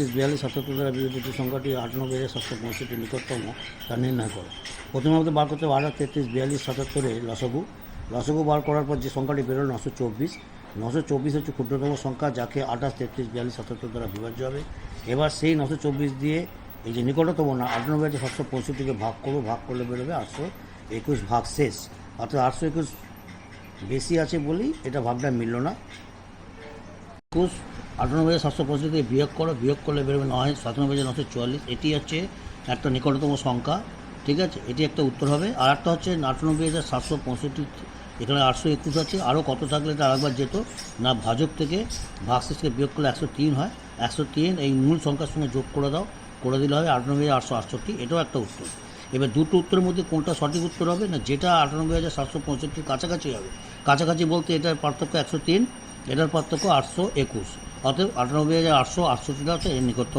তেত্রিশ, বিয়াল্লিশ সাতাত্তর দ্বারা যে সংখ্যাটি আটানব্বই হাজার সাতশো পঁয়ষট্টি নিকটতম, তা নির্ণয় করো। প্রথমে আমাদের বার করতে হবে আট তেত্রিশ, বিয়াল্লিশ সাতাত্তরে লসগু। লসগু বার করার পর যে সংখ্যাটি বেরোল নশো চব্বিশ। নশো চব্বিশ হচ্ছে ক্ষুদ্রতম সংখ্যা, যাকে আঠাশ তেত্রিশ, বিয়াল্লিশ সাতাত্তর দ্বারা বিভাজ্য হবে। এবার সেই নশো চব্বিশ দিয়ে এই যে নিকটতম না আটানব্বই হাজার সাতশো পঁয়ষট্টিকে ভাগ করব, ভাগ করলে বেরোবে আটশো একুশ ভাগ শেষ। অর্থাৎ আটশো একুশ বেশি আছে বলেই এটা ভাগটা মিলল না। একুশ আটানব্বই হাজার সাতশো পঁয়ষট্টি থেকে বিয়োগ করো, বিয়োগ করলে বেরোবে নয় সাতানব্বই হাজার নশো চুয়াল্লিশ। এটি হচ্ছে একটা নিকটতম সংখ্যা, ঠিক আছে? এটি একটা উত্তর হবে। আর একটা হচ্ছে আটানব্বই হাজার সাতশো পঁয়ষট্টি, এখানে আটশো একুশ আছে। আরও কত থাকলে এটা আরেকবার যেত? না, ভাজক থেকে ভাগশেষ থেকে বিয়োগ করলে একশো তিন হয়। একশো তিন, এই মূল সংখ্যার সঙ্গে যোগ করে দাও, করে দিলে হবে আটানব্বই হাজার আটশো আটষট্টি। এটাও একটা উত্তর। এবার দুটো উত্তরের মধ্যে কোনটা সঠিক উত্তর হবে? না, যেটা আটানব্বই হাজার সাতশো পঁয়ষট্টির কাছাকাছি হবে। কাছাকাছি বলতে এটার পার্থক্য একশো তিন, এটার পার্থক্য আটশো একুশ। অতএব আটানব্বই হাজার আটশো আটষট্টি হচ্ছে এর নিকটতম